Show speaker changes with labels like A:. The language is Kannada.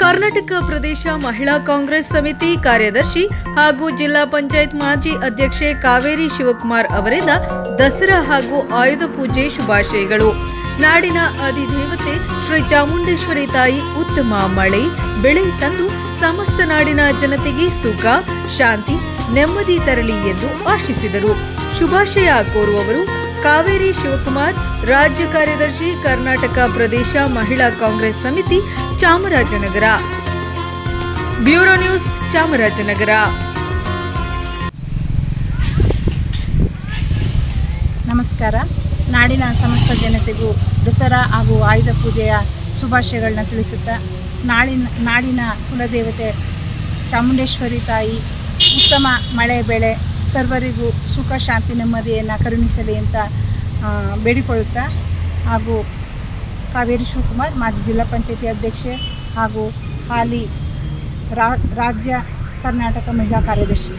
A: ಕರ್ನಾಟಕ ಪ್ರದೇಶ ಮಹಿಳಾ ಕಾಂಗ್ರೆಸ್ ಸಮಿತಿ ಕಾರ್ಯದರ್ಶಿ ಹಾಗೂ ಜಿಲ್ಲಾ ಪಂಚಾಯತ್ ಮಾಜಿ ಅಧ್ಯಕ್ಷೆ ಕಾವೇರಿ ಶಿವಕುಮಾರ್ ಅವರಿಂದ ದಸರಾ ಹಾಗೂ ಆಯುಧ ಪೂಜೆ ಶುಭಾಶಯಗಳು. ನಾಡಿನ ಅಧಿದೇವತೆ ಶ್ರೀ ಚಾಮುಂಡೇಶ್ವರಿ ತಾಯಿ ಉತ್ತಮ ಮಳೆ, ಬೆಳೆ ತಂದು ಸಮಸ್ತ ನಾಡಿನ ಜನತೆಗೆ ಸುಖ, ಶಾಂತಿ, ನೆಮ್ಮದಿ ತರಲಿ ಎಂದು ಆಶಿಸಿದರು. ಶುಭಾಶಯ ಕೋರುವವರು ಕಾವೇರಿ ಶಿವಕುಮಾರ್, ರಾಜ್ಯ ಕಾರ್ಯದರ್ಶಿ, ಕರ್ನಾಟಕ ಪ್ರದೇಶ ಮಹಿಳಾ ಕಾಂಗ್ರೆಸ್ ಸಮಿತಿ, ಚಾಮರಾಜನಗರ. Bureau news, Chamarajanagar.
B: ನಮಸ್ಕಾರ. ನಾಡಿನ ಸಮಸ್ತ ಜನತೆಗೂ ದಸರಾ ಹಾಗೂ ಆಯುಧ ಪೂಜೆಯ ಶುಭಾಶಯಗಳನ್ನ ತಿಳಿಸುತ್ತಾ ನಾಡಿನ ನಾಡಿನ ಕುಲದೇವತೆ ಚಾಮುಂಡೇಶ್ವರಿ ತಾಯಿ ಉತ್ತಮ ಮಳೆ, ಬೆಳೆ ಸರ್ವರಿಗೂ ಸುಖ, ಶಾಂತಿ, ನೆಮ್ಮದಿಯನ್ನು ಕರುಣಿಸಲಿ ಅಂತ ಬೇಡಿಕೊಳ್ಳುತ್ತಾ ಹಾಗೂ ಕಾವೇರಿ ಶಿವಕುಮಾರ್ ಮಾಜಿ ಜಿಲ್ಲಾ ಪಂಚಾಯತಿ ಅಧ್ಯಕ್ಷೆ ಹಾಗೂ ಹಾಲಿ ರಾಜ್ಯ ಕರ್ನಾಟಕ ಮಹಿಳಾ ಕಾರ್ಯದರ್ಶಿ.